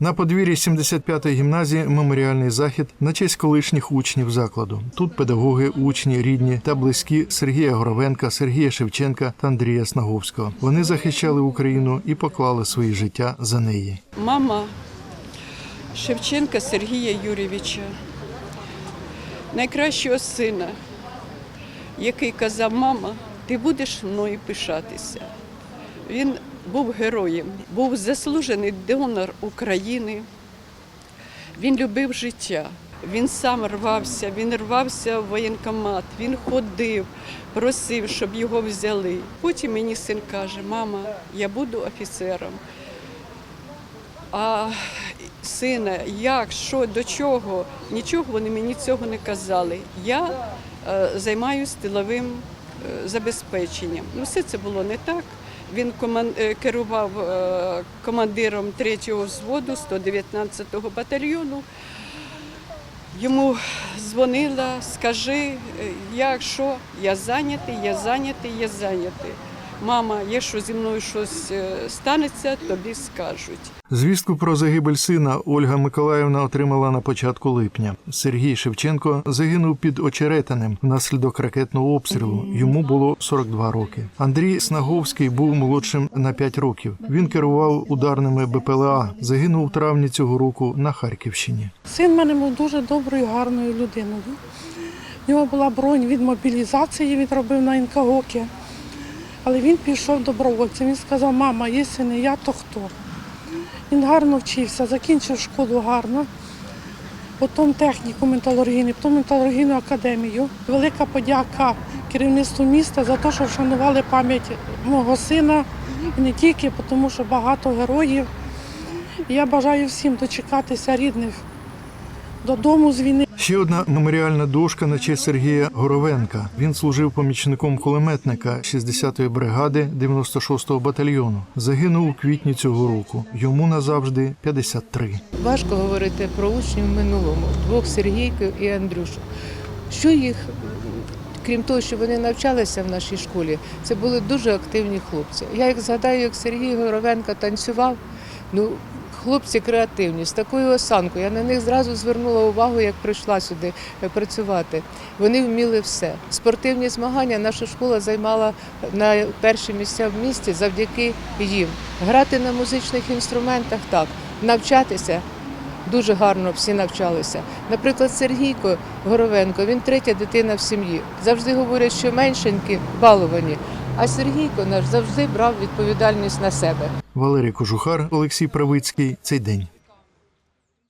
На подвір'ї 75-ї гімназії меморіальний захід на честь колишніх учнів закладу. Тут педагоги, учні, рідні та близькі Сергія Горовенка, Сергія Шевченка та Андрія Снаговського. Вони захищали Україну і поклали свої життя за неї. Мама Шевченка Сергія Юрійовича, найкращого сина, який казав, мама, ти будеш мною пишатися. Він був героєм, був заслужений донор України. Він любив життя. Він сам рвався, він рвався в воєнкомат, він ходив, просив, щоб його взяли. Потім мені син каже, мама, я буду офіцером. А сина, як, що, до чого, нічого вони мені цього не казали. Я е, займаюся тиловим е, забезпеченням. Ну, все це було не так. Він е, керував е, командиром 3-го взводу 119-го батальйону. Йому дзвонила, скажи, я як що, я зайнятий, я зайнятий, я зайнятий. Мама, якщо зі мною щось е, станеться, тобі скажуть. Звістку про загибель сина Ольга Миколаївна отримала на початку липня. Сергій Шевченко загинув під очеретинем внаслідок ракетного обстрілу. Йому було 42 роки. Андрій Снаговський був молодшим на 5 років. Він керував ударними БПЛА. Загинув у травні цього року на Харківщині. Син в мене був дуже доброю, гарною людиною. У нього була бронь від мобілізації, він робив на інкагокі. Але він пішов добровольцем. Він сказав, мама, якщо не я, то хто? Він гарно вчився, закінчив школу гарно, потім техніку металургійну, потім металургійну академію. Велика подяка керівництву міста за те, що вшанували пам'ять мого сина. І не тільки, тому що багато героїв. Я бажаю всім дочекатися рідних додому з війни. Ще одна меморіальна дошка на честь Сергія Горовенка. Він служив помічником кулеметника 60-ї бригади 96-го батальйону. Загинув у квітні цього року. Йому назавжди 53. Важко говорити про учнів в минулому, двох Сергійків і Андрюшу. Що їх, крім того, що вони навчалися в нашій школі, це були дуже активні хлопці. Я як згадаю, як Сергій Горовенко танцював, ну, хлопці креативні, з такою осанкою. Я на них зразу звернула увагу, як прийшла сюди е, працювати. Вони вміли все. Спортивні змагання наша школа займала на перші місця в місті завдяки їм. Грати на музичних інструментах так, навчатися дуже гарно всі навчалися. Наприклад, Сергійко Горовенко, він третя дитина в сім'ї. Завжди говорять, що меншенькі баловані. А Сергійко наш завжди брав відповідальність на себе. Валерій Кожухар, Олексій Правицький. Цей день.